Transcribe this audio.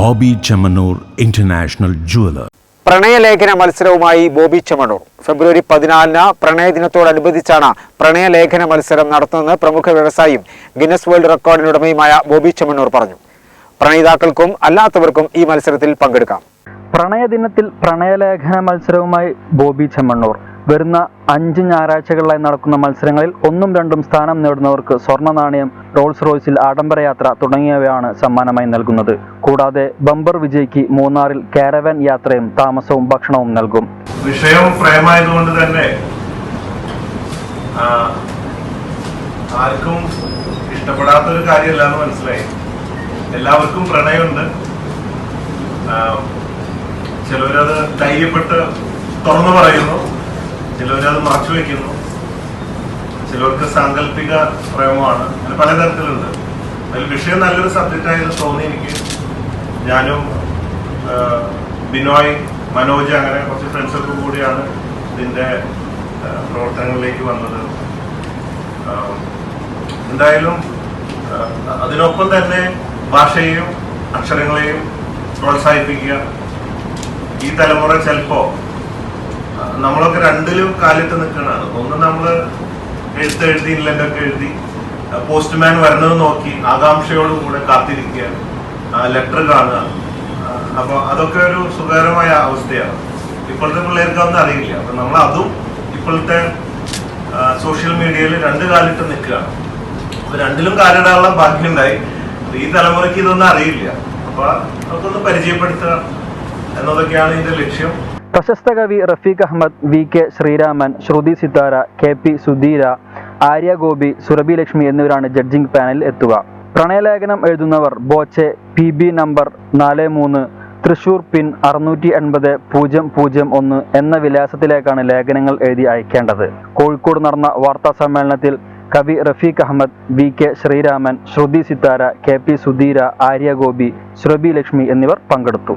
Bobby Chemmanur international jeweller. പ്രണയലേഖന മത്സരവുമായി Bobby Chemmanur February പതിനാലിന് പ്രണയദിനത്തോടനുബന്ധിച്ചാണ് പ്രണയലേഖന മത്സരം നടത്തുന്നത് പ്രമുഖ വ്യവസായിയും ഗിന്നസ് വേൾഡ് റെക്കോർഡിനുടമയുമായ ബോബി ചെമ്മണ്ണൂർ പറഞ്ഞു. പ്രണയിതാക്കൾക്കും അല്ലാത്തവർക്കും ഈ മത്സരത്തിൽ പങ്കെടുക്കാം. പ്രണയദിനത്തിൽ പ്രണയലേഖന മത്സരവുമായി ബോബി ചെമ്മണ്ണൂർ വരുന്ന അഞ്ച് ഞായറാഴ്ചകളിലായി നടക്കുന്ന മത്സരങ്ങളിൽ ഒന്നും രണ്ടും സ്ഥാനം നേടുന്നവർക്ക് സ്വർണ നാണയം റോൾസ് റോയ്സിൽ ആഡംബരയാത്ര തുടങ്ങിയവയാണ് സമ്മാനമായി നൽകുന്നത്. കൂടാതെ ബമ്പർ വിജയ്ക്ക് മൂന്നാറിൽ കാരവൻ യാത്രയും താമസവും ഭക്ഷണവും നൽകും. വിഷയം പ്രേമായതുകൊണ്ട് തന്നെ ആർക്കും ഇഷ്ടപ്പെടാത്തൊരു കാര്യമല്ല എന്ന് മനസ്സിലായി. എല്ലാവർക്കും പ്രണയമുണ്ട്. ചിലവരത് ധൈര്യപ്പെട്ട് തുറന്നു പറയുന്നു. ചിലവരത് മറച്ചു വയ്ക്കുന്നു. ചിലർക്ക് സാങ്കല്പിക പ്രേമമാണ് അങ്ങനെ പലതരത്തിലുണ്ട്. അതിൽ വിഷയം നല്ലൊരു സബ്ജക്റ്റ് ആയിരുന്നു തോന്നി എനിക്ക്. ഞാനും ബിനോയ് മനോജ് അങ്ങനെ കുറച്ച് ഫ്രണ്ട്സൊക്കെ കൂടിയാണ് ഇതിന്റെ പ്രവർത്തനങ്ങളിലേക്ക് വന്നത്. എന്തായാലും അതിനൊപ്പം തന്നെ ഭാഷയെയും അക്ഷരങ്ങളെയും പ്രോത്സാഹിപ്പിക്കുക. ഈ തലമുറ ചിലപ്പോ ആ, നമ്മളൊക്കെ രണ്ടിലും കാലിട്ട് നിൽക്കണതാണ്. ഒന്ന് നമ്മൾ എഴുത്ത് എഴുതി ഇല്ലെന്നൊക്കെ എഴുതി പോസ്റ്റ്മാൻ വരണത് നോക്കി ആകാംക്ഷയോടുകൂടെ കാത്തിരിക്കുക ലെറ്റർ കാണുക. അപ്പൊ അതൊക്കെ ഒരു സുഖകരമായ അവസ്ഥയാണ്. ഇപ്പോഴത്തെ പിള്ളേർക്ക് അതൊന്നും അറിയില്ല. അപ്പൊ നമ്മൾ അതും ഇപ്പോഴത്തെ സോഷ്യൽ മീഡിയയിൽ രണ്ട് കാലിട്ട് നിൽക്കുകയാണ്. അപ്പൊ രണ്ടിലും കാലിടാനുള്ള ഭാഗ്യമുണ്ടായി. ഈ തലമുറയ്ക്ക് ഇതൊന്നും അറിയില്ല. അപ്പൊ അവർക്കൊന്ന് പരിചയപ്പെടുത്തുക എന്നതൊക്കെയാണ് ഇതിന്റെ ലക്ഷ്യം. പ്രശസ്ത കവി Rafeeq Ahammed V K Sreeraman Shruthi Sithara K P Sudheera Arya Gopi Surabhi Lakshmi എന്നിവരാണ് ജഡ്ജിംഗ് പാനലിൽ എത്തുക. പ്രണയലേഖനം എഴുതുന്നവർ ബോച്ചെ പി ബി നമ്പർ നാല് മൂന്ന് തൃശൂർ പിൻ അറുന്നൂറ്റി എൺപത് പൂജ്യം പൂജ്യം ഒന്ന് എന്ന വിലാസത്തിലേക്കാണ് ലേഖനങ്ങൾ എഴുതി അയക്കേണ്ടത്. കോഴിക്കോട് നടന്ന വാർത്താ സമ്മേളനത്തിൽ കവി Rafeeq Ahammed V K Sreeraman Sruthi Sithara K P Sudheera Arya Gopi Surabhi Lakshmi എന്നിവർ പങ്കെടുത്തു.